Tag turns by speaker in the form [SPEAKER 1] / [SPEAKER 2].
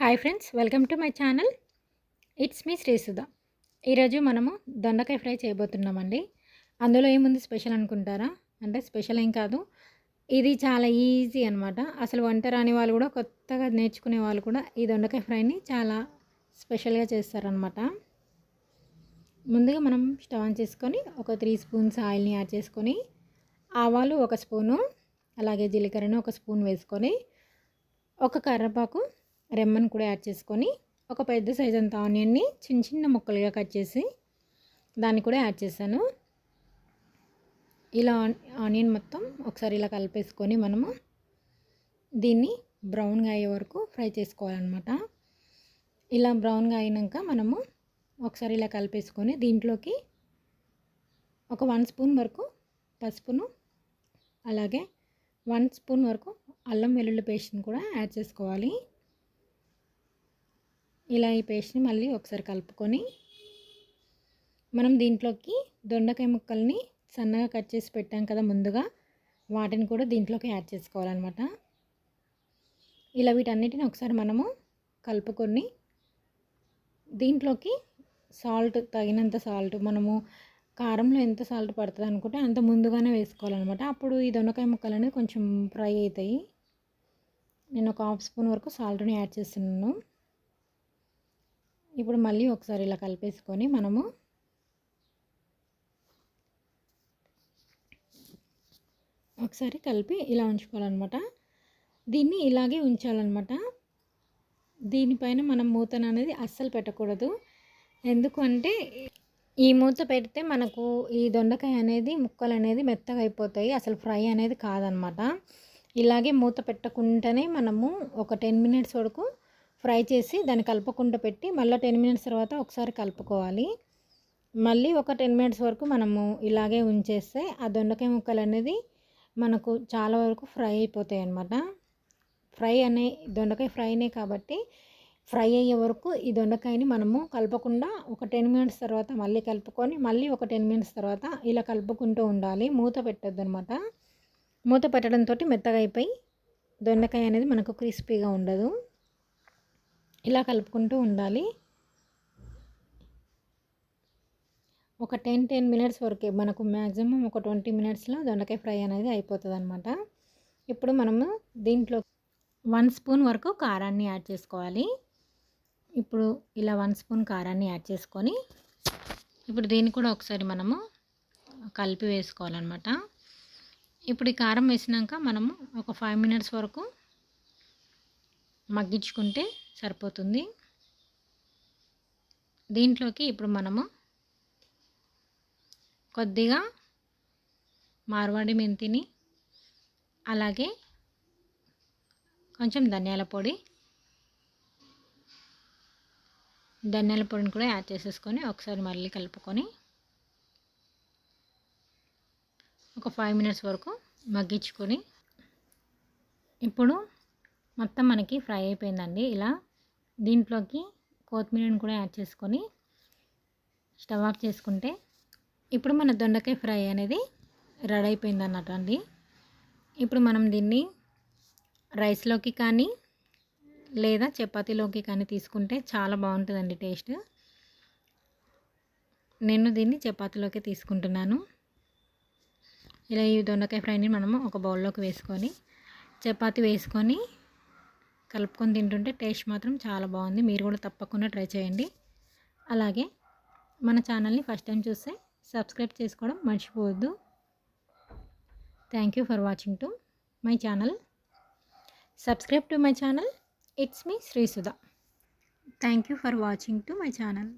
[SPEAKER 1] Hi friends welcome to my channel. It's me Srisudha. ఈరోజు మనము దొండకాయ ఫ్రై చేయబోతున్నామండి. అందులో ఏముంది స్పెషల్ అనుకుంటారా? అంటే స్పెషల్ ఏం కాదు. ఇది చాలా ఈజీ అనమాట అసలు వంట రాని వాళ్ళు కూడా కొత్తగా నేర్చుకునే వాళ్ళు కూడా ఈ దొండకాయ ఫ్రైని చాలా స్పెషల్గా చేస్తారనమాట ముందుగా మనం స్టవ్ ఆన్ చేసుకొని ఒక త్రీ స్పూన్స్ ఆయిల్ని యాడ్ చేసుకొని ఆవాలు ఒక స్పూను అలాగే జీలకర్రను ఒక స్పూన్ వేసుకొని ఒక కర్రపాకు రెమ్మను కూడా యాడ్ చేసుకొని ఒక పెద్ద సైజ్ అంత ఆనియన్ని చిన్న చిన్న ముక్కలుగా కట్ చేసి దాన్ని కూడా యాడ్ చేశాను. ఇలా ఆనియన్ మొత్తం ఒకసారి ఇలా కలిపేసుకొని మనము దీన్ని బ్రౌన్గా అయ్యే వరకు ఫ్రై చేసుకోవాలన్నమాట. ఇలా బ్రౌన్గా అయినాక మనము ఒకసారి ఇలా కలిపేసుకొని దీంట్లోకి ఒక వన్ స్పూన్ వరకు పసుపును అలాగే వన్ స్పూన్ వరకు అల్లం వెల్లుల్లి పేస్ట్ని కూడా యాడ్ చేసుకోవాలి. ఇలా ఈ పేస్ట్ని మళ్ళీ ఒకసారి కలుపుకొని మనం దీంట్లోకి దొండకాయ ముక్కల్ని సన్నగా కట్ చేసి పెట్టాం కదా ముందుగా వాటిని కూడా దీంట్లోకి యాడ్ చేసుకోవాలన్నమాట. ఇలా వీటన్నిటిని ఒకసారి మనము కలుపుకొని దీంట్లోకి సాల్ట్ తగినంత సాల్ట్ మనము కారంలో ఎంత సాల్ట్ పడుతుంది అనుకుంటే అంత ముందుగానే వేసుకోవాలన్నమాట. అప్పుడు ఈ దొండకాయ ముక్కలు అనేది కొంచెం ఫ్రై అవుతాయి. నేను ఒక హాఫ్ స్పూన్ వరకు సాల్ట్ని యాడ్ చేస్తున్నాను. ఇప్పుడు మళ్ళీ ఒకసారి ఇలా కలిపేసుకొని మనము ఒకసారి కలిపి ఇలా ఉంచుకోవాలన్నమాట. దీన్ని ఇలాగే ఉంచాలన్నమాట. దీనిపైన మనం మూతను అనేది అస్సలు పెట్టకూడదు. ఎందుకంటే ఈ మూత పెడితే మనకు ఈ దొండకాయ అనేది ముక్కలు అనేది మెత్తగా అయిపోతాయి. అసలు ఫ్రై అనేది కాదనమాట ఇలాగే మూత పెట్టకుండానే మనము ఒక టెన్ మినిట్స్ వరకు ఫ్రై చేసి దాన్ని కలపకుండా పెట్టి మళ్ళీ టెన్ మినిట్స్ తర్వాత ఒకసారి కలుపుకోవాలి. మళ్ళీ ఒక టెన్ మినిట్స్ వరకు మనము ఇలాగే ఉంచేస్తే ఆ దొండకాయ ముక్కలు అనేది మనకు చాలా వరకు ఫ్రై అయిపోతాయి అన్నమాట. ఫ్రై అనే దొండకాయ ఫ్రైనే కాబట్టి ఫ్రై అయ్యే వరకు ఈ దొండకాయని మనము కలపకుండా ఒక టెన్ మినిట్స్ తర్వాత మళ్ళీ కలుపుకొని మళ్ళీ ఒక టెన్ మినిట్స్ తర్వాత ఇలా కలుపుకుంటూ ఉండాలి. మూత పెట్టద్దు అనమాట మూత పెట్టడంతో మెత్తగా అయిపోయి దొండకాయ అనేది మనకు క్రిస్పీగా ఉండదు. ఇలా కలుపుకుంటూ ఉండాలి. ఒక టెన్ టెన్ మినిట్స్ వరకే మనకు మ్యాక్సిమం ఒక ట్వంటీ మినిట్స్లో దొండకాయ ఫ్రై అనేది అయిపోతుంది అనమాట ఇప్పుడు మనము దీంట్లో వన్ స్పూన్ వరకు కారాన్ని యాడ్ చేసుకోవాలి. ఇప్పుడు ఇలా వన్ స్పూన్ కారాన్ని యాడ్ చేసుకొని ఇప్పుడు దీన్ని కూడా ఒకసారి మనము కలిపి వేసుకోవాలన్నమాట. ఇప్పుడు ఈ కారం వేసినాక మనము ఒక ఫైవ్ మినిట్స్ వరకు మగ్గించుకుంటే సరిపోతుంది. దీంట్లోకి ఇప్పుడు మనము కొద్దిగా మార్వాడి మెంతిని అలాగే కొంచెం ధనియాల పొడి ధనియాల పొడిని కూడా యాడ్ చేసేసుకొని ఒకసారి మళ్ళీ కలుపుకొని ఒక ఫైవ్ మినిట్స్ వరకు మగ్గించుకొని ఇప్పుడు మొత్తం మనకి ఫ్రై అయిపోయిందండి. ఇలా దీంట్లోకి కొత్తిమీరని కూడా యాడ్ చేసుకొని స్టవ్ ఆఫ్ చేసుకుంటే ఇప్పుడు మన దొండకాయ ఫ్రై అనేది రెడీ అయిపోయింది అన్నట్టు అండి. ఇప్పుడు మనం దీన్ని రైస్లోకి కానీ లేదా చపాతీలోకి కానీ తీసుకుంటే చాలా బాగుంటుందండి టేస్ట్. నేను దీన్ని చపాతీలోకి తీసుకుంటున్నాను. ఇలా ఈ దొండకాయ ఫ్రైని మనము ఒక బౌల్లోకి వేసుకొని చపాతీ వేసుకొని కలుపుకొని తింటుంటే టేస్ట్ మాత్రం చాలా బాగుంది. మీరు కూడా తప్పకుండా ట్రై చేయండి. అలాగే మన ఛానల్ని ఫస్ట్ టైం చూస్తే సబ్స్క్రైబ్ చేసుకోవడం మర్చిపోవద్దు. Thank you for watching to my channel subscribe to my channel it's me Srisudha thank you for watching to my channel